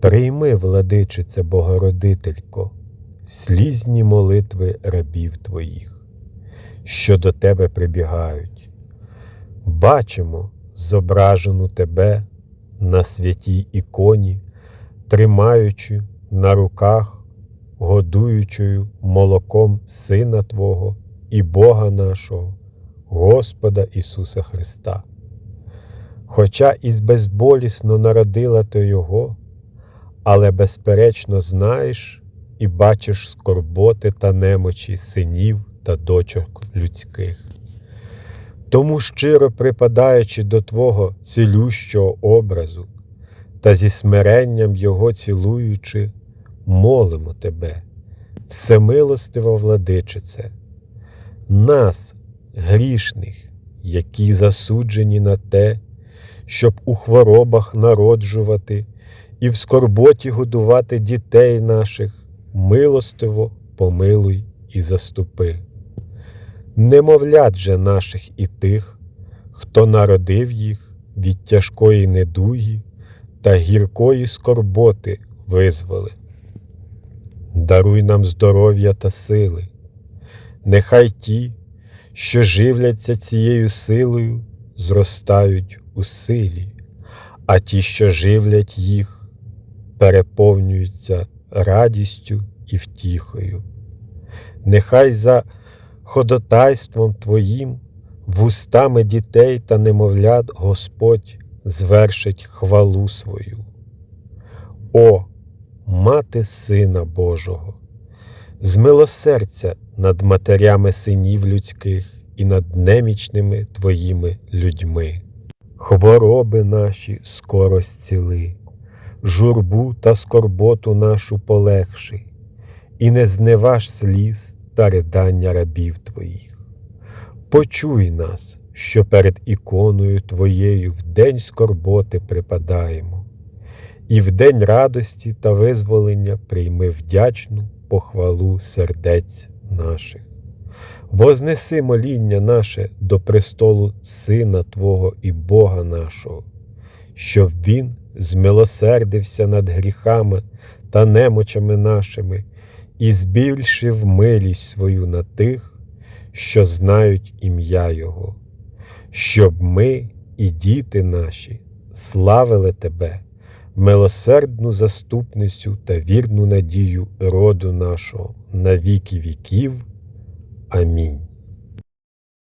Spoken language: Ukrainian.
Прийми, владичице Богородителько, слізні молитви рабів Твоїх, що до Тебе прибігають. Бачимо зображену Тебе на святій іконі, тримаючи на руках, годуючою молоком Сина Твого і Бога нашого, Господа Ісуса Христа. Хоча і безболісно народила ти Його, але безперечно знаєш і бачиш скорботи та немочі синів та дочок людських. Тому, щиро припадаючи до Твого цілющого образу та зі смиренням Його цілуючи, молимо Тебе, всемилостива владичице, нас, грішних, які засуджені на те, щоб у хворобах народжувати і в скорботі годувати дітей наших, милостиво помилуй і заступи. Немовлят же наших і тих, хто народив їх від тяжкої недуги та гіркої скорботи визволи. Даруй нам здоров'я та сили, нехай ті, що живляться цією силою, зростають у силі, а ті, що живлять їх, переповнюються радістю і втіхою. Нехай за ходотайством Твоїм вустами дітей та немовлят Господь звершить хвалу свою. О, мати Сина Божого, змилосердя над матерями синів людських і над немічними Твоїми людьми. Хвороби наші скоро зціли, журбу та скорботу нашу полегши, і не зневаж сліз та ридання рабів Твоїх. Почуй нас, що перед іконою Твоєю в день скорботи припадаємо, і в день радості та визволення прийми вдячну похвалу сердець наших. Вознеси моління наше до престолу Сина Твого і Бога нашого, щоб Він змилосердився над гріхами та немочами нашими і збільшив милість свою на тих, що знають ім'я Його, щоб ми і діти наші славили Тебе, милосердну заступницю та вірну надію роду нашого на віки віків. Амінь.